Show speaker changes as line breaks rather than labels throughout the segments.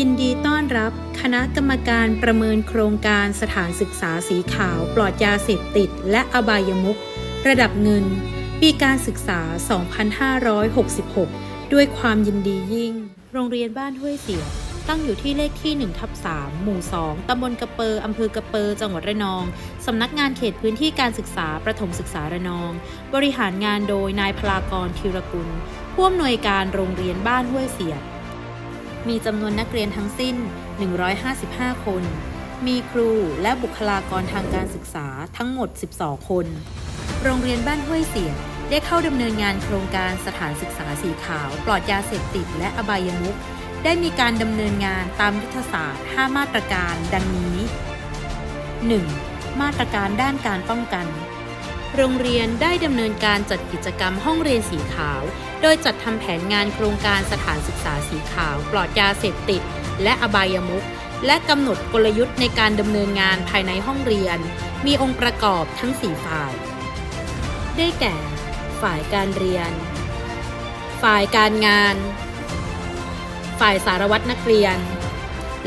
ยินดีต้อนรับคณะกรรมการประเมินโครงการสถานศึกษาสีขาวปลอดยาเสพติด และอบายมุขระดับเงิน ปีการศึกษา 2566 ด้วยความยินดียิ่ง โรงเรียนบ้านห้วยเสียตั้งอยู่ที่เลขที่1ทับ3หมู่ 2 ตำบลกระเปอ อำเภอกระเปอ จังหวัดระนอง สำนักงานเขตพื้นที่การศึกษาประถมศึกษาระนอง บริหารงานโดยนายพลากรธีรกุล ผู้อำนวยการโรงเรียนบ้านห้วยเสีย มีจำนวนนักเรียนทั้งสิ้น 155 คน มีครูและบุคลากรทางการศึกษาทั้งหมด 12 คน โรงเรียนบ้านห้วยเสียดได้เข้าดำเนินงานโครงการสถานศึกษาสีขาว ปลอดยาเสพติดและอบายมุขได้มีการดำเนินงานตามยุทธศาสตร์ 5 มาตรการดังนี้ 1. มาตรการด้านการป้องกัน โรงเรียนได้ดำเนินการจัดกิจกรรมห้องเรียนสีขาว โดยจัดทำแผนงานโครงการสถานศึกษาสีขาว ปลอดยาเสพติด และอบายมุขและกำหนดกลยุทธ์ในการดำเนินงานภายในห้องเรียน มีองค์ประกอบทั้ง 4 ฝ่าย ได้แก่ ฝ่ายการเรียน ฝ่ายการงาน ฝ่ายสารวัตรนักเรียน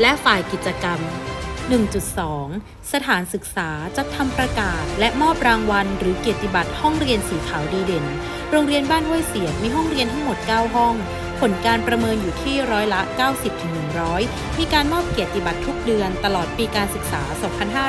และฝ่ายกิจกรรม 1.2 สถานศึกษาจัดทำประกาศ และมอบรางวัล หรือเกียรติบัตรห้องเรียนสีขาวดีเด่น โรงเรียนบ้านห้วยเสียดมีห้องเรียนทั้งหมด 9 ห้อง ผลการประเมินอยู่ที่ร้อยละ 90-100 มีการมอบเกียรติบัตรทุกเดือนตลอดปีการศึกษา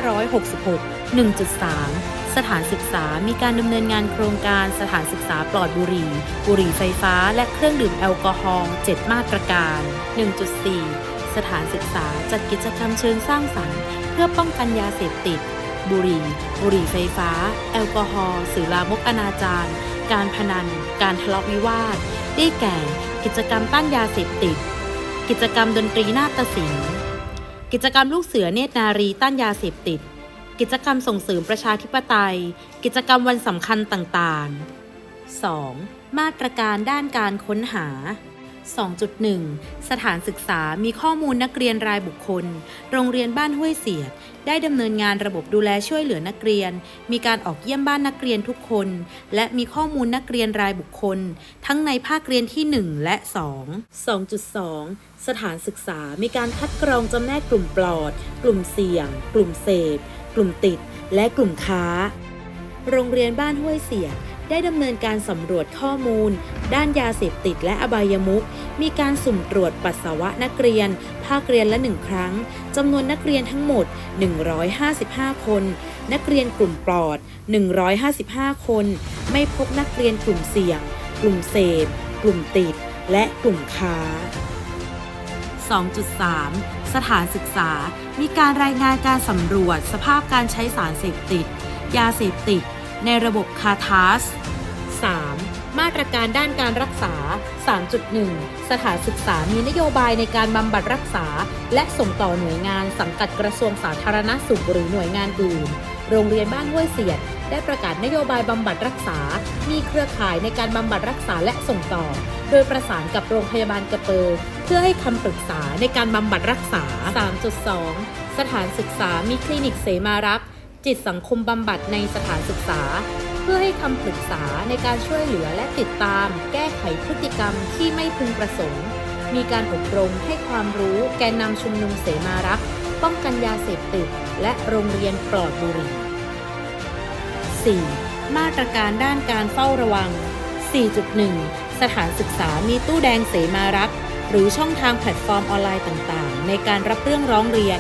2566 1.3 สถานศึกษามีการดำเนินงานโครงการสถานศึกษาปลอดบุหรี่ บุหรี่ไฟฟ้า และเครื่องดื่มแอลกอฮอล์7มาตรการ 1.4 สถานศึกษาจัดกิจกรรมเชิงสร้างสรรค์ เพื่อป้องกันยาเสพติด บุหรี่ บุหรี่ไฟฟ้า แอลกอฮอล์สื่อลามกอนาจารการพนัน การทะเลาะวิวาท ได้แก่ กิจกรรมต้านยาเสพติด กิจกรรมดนตรีนาฏศิลป์ กิจกรรมลูกเสือเนตรนารีต้านยาเสพติด กิจกรรมส่งเสริมประชาธิปไตย กิจกรรมวันสำคัญต่างๆ 2. มาตรการด้านการค้นหา 2.1 สถานศึกษามีข้อมูลนักเรียนรายบุคคล โรงเรียนบ้านห้วยเสียด ได้ดำเนินงานระบบดูแลช่วยเหลือนักเรียน มีการออกเยี่ยมบ้านนักเรียนทุกคน และมีข้อมูลนักเรียนรายบุคคล ทั้งในภาคเรียนที่ 1 และ 2 2.2 สถานศึกษา มีการคัดกรองจำแนกกลุ่มปลอด กลุ่มเสี่ยง กลุ่มเสพ กลุ่มติด และกลุ่มค้า โรงเรียนบ้านห้วยเสียด ได้ดำเนินการสำรวจข้อมูล ด้านยาเสพติดและอบายมุขมีการสุ่มตรวจปัสสาวะนักเรียน ภาคเรียนละหนึ่งครั้งจำนวนนักเรียนทั้งหมด 155 คน นักเรียนกลุ่มปลอด 155 คน ไม่พบนักเรียนกลุ่มเสี่ยง กลุ่มเสพ กลุ่มติด และกลุ่มค้า 2.3 สถานศึกษา มีการรายงานการสำรวจสภาพการใช้สารเสพติด ยาเสพติด ในระบบคาทาส 3. มาตรการด้านการรักษา 3.1 สถานศึกษามีนโยบายในการบำบัดรักษา และส่งต่อหน่วยงานสังกัดกระทรวงสาธารณสุขหรือหน่วยงานอื่น โรงเรียนบ้านห้วยเสียด ได้ประกาศนโยบายบำบัดรักษา มีเครือข่ายในการบำบัดรักษาและส่งต่อ โดยประสานกับโรงพยาบาลกระเปอเพื่อให้คำปรึกษาในการบำบัดรักษา 3.2 สถานศึกษามีคลินิกเสมารัก จิตสังคมบำบัดในสถานศึกษา เพื่อให้คำปรึกษาในการช่วยเหลือและติดตาม แก้ไขพฤติกรรมที่ไม่พึงประสงค์ มีการอบรมให้ความรู้แกนนำชุมนุมเสมารัก ป้องกันยาเสพติด และโรงเรียนปลอดบุหรี่ 4. มาตรการด้านการเฝ้าระวัง 4.1 สถานศึกษามีตู้แดงเสมารัก หรือช่องทางแพลตฟอร์มออนไลน์ต่างๆ ในการรับเรื่องร้องเรียน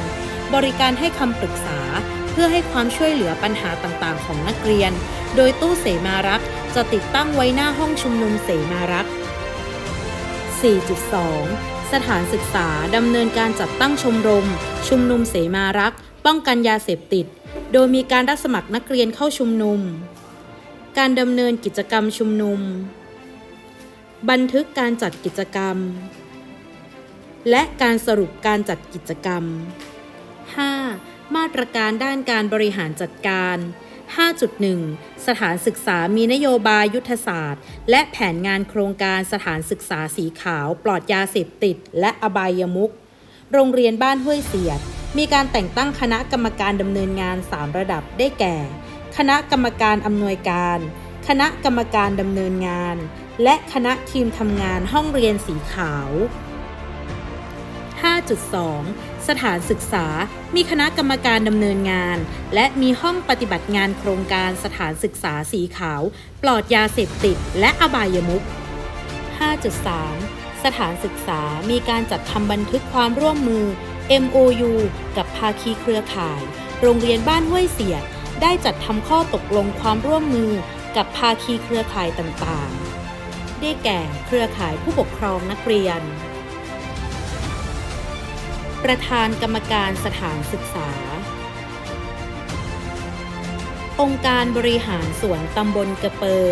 บริการให้คำปรึกษา เพื่อให้ความช่วยเหลือปัญหาต่างๆ ของนักเรียน โดยตู้เสมารักจะติดตั้งไว้หน้าห้องชุมนุมเสมารัก4.2 สถานศึกษาดำเนินการจัดตั้งชมรม ชุมนุมเสมารักป้องกันยาเสพติด โดยมีการรับสมัครนักเรียนเข้าชุมนุม การดำเนินกิจกรรมชุมนุม บันทึกการจัดกิจกรรม และการสรุปการจัดกิจกรรม 5. มาตรการด้านการบริหารจัดการ 5.1 สถานศึกษามีนโยบายยุทธศาสตร์ และแผนงานโครงการสถานศึกษาสีขาว ปลอดยาเสพติด และอบายมุขโรงเรียนบ้านห้วยเสียด มีการแต่งตั้งคณะกรรมการดำเนินงาน 3 ระดับได้แก่ คณะกรรมการอำนวยการ คณะกรรมการดำเนินงาน และคณะทีมทำงานห้องเรียนสีขาว 5.2 สถานศึกษา มีคณะกรรมการดำเนินงาน และมีห้องปฏิบัติงานโครงการสถานศึกษาสีขาว ปลอดยาเสพติด และอบายมุข 5.3 สถานศึกษา มีการจัดทำบันทึกความร่วมมือ MOU กับภาคีเครือข่าย โรงเรียนบ้านห้วยเสียด ได้จัดทำข้อตกลงความร่วมมือกับภาคีเครือข่ายต่างๆ ได้แก่เครือข่ายผู้ปกครองนักเรียน ประธานกรรมการสถานศึกษา องค์การบริหารส่วนตำบลกระเปอ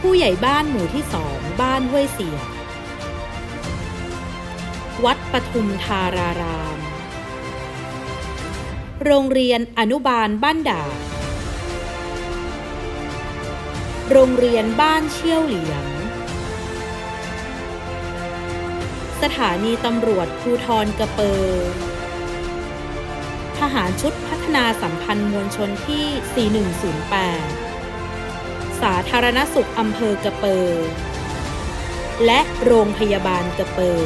ผู้ใหญ่บ้านหมู่ที่สองบ้านห้วยเสีย วัดปทุมธาราราม โรงเรียนอนุบาลบ้านด่า โรงเรียนบ้านเชี่ยวเหลียง สถานีตำรวจภูทรกระเปอทหารชุดพัฒนาสัมพันธ์มวลชนที่ 4108 สาธารณสุขอำเภอกระเปอและโรงพยาบาลกระเปอ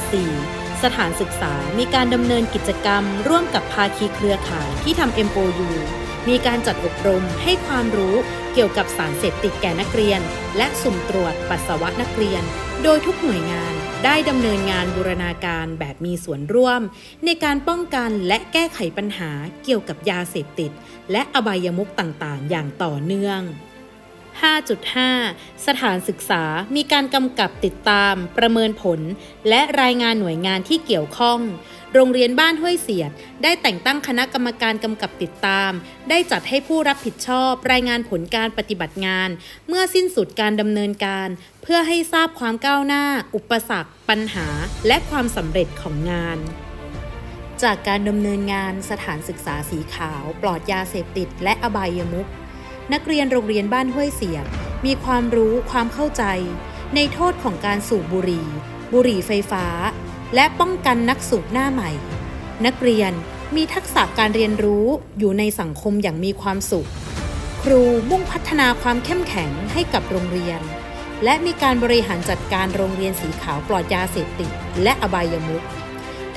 5.4 สถานศึกษามีการดำเนินกิจกรรมร่วมกับภาคีเครือข่ายที่ทำ MOU มีการจัดอบรมให้ความรู้เกี่ยวกับสารเสพติดแก่นักเรียน และสุ่มตรวจปัสสาวะนักเรียน โดยทุกหน่วยงานได้ดำเนินงานบูรณาการแบบมีส่วนร่วม ในการป้องกันและแก้ไขปัญหาเกี่ยวกับยาเสพติด และอบายมุกต่างๆ อย่างต่อเนื่อง 5.5 สถานศึกษามีการกำกับติดตาม ประเมินผล และรายงานหน่วยงานที่เกี่ยวข้อง โรงเรียนบ้านห้วยเสียด ได้แต่งตั้งคณะกรรมการกำกับติดตาม ได้จัดให้ผู้รับผิดชอบ รายงานผลการปฏิบัติงาน เมื่อสิ้นสุดการดำเนินการ เพื่อให้ทราบความก้าวหน้า อุปสรรค ปัญหา และความสำเร็จของงานจากการดำเนินงานสถานศึกษาสีขาว ปลอดยาเสพติดและอบายมุข นักเรียนโรงเรียนบ้านห้วยเสียบ มีความรู้ความเข้าใจ ในโทษของการสูบบุหรี่ บุหรี่ไฟฟ้า และป้องกันนักสูบหน้าใหม่ นักเรียนมีทักษะการเรียนรู้อยู่ในสังคมอย่างมีความสุข ครูมุ่งพัฒนาความเข้มแข็งให้กับโรงเรียน และมีการบริหารจัดการโรงเรียนสีขาวปลอดยาเสพติดและอบายมุข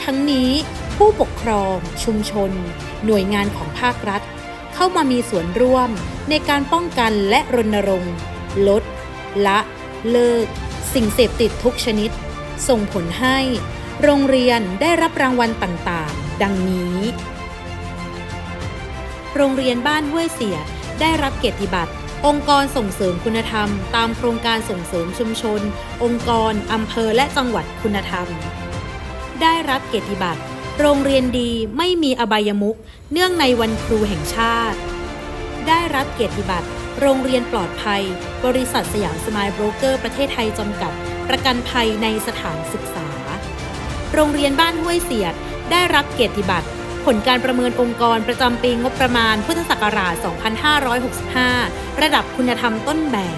ทั้งนี้ผู้ปกครอง ชุมชน หน่วยงานของภาครัฐ เข้ามามีส่วนร่วมในการป้องกันและรณรงค์ ลด ละ เลิก สิ่งเสพติดทุกชนิด ส่งผลให้ โรงเรียนได้รับรางวัลต่างๆ ดังนี้ โรงเรียนบ้านห้วยเสียดได้รับเกียรติบัตร องค์กรส่งเสริมคุณธรรม ตามโครงการส่งเสริมชุมชน องค์กรอำเภอและจังหวัดคุณธรรม ได้รับเกียรติบัตร โรงเรียนดีไม่มีอบายมุขเนื่องในวันครูแห่งชาติ ได้รับเกียรติบัตร โรงเรียนปลอดภัย บริษัทสยามสมายโบรกเกอร์ประเทศไทยจำกัด ประกันภัยในสถานศึกษา โรงเรียนบ้านห้วยเสียด ได้รับเกียรติบัตร ผลการประเมินองค์กรประจำปีงบประมาณพุทธศักราช 2565 ระดับคุณธรรมต้นแบบ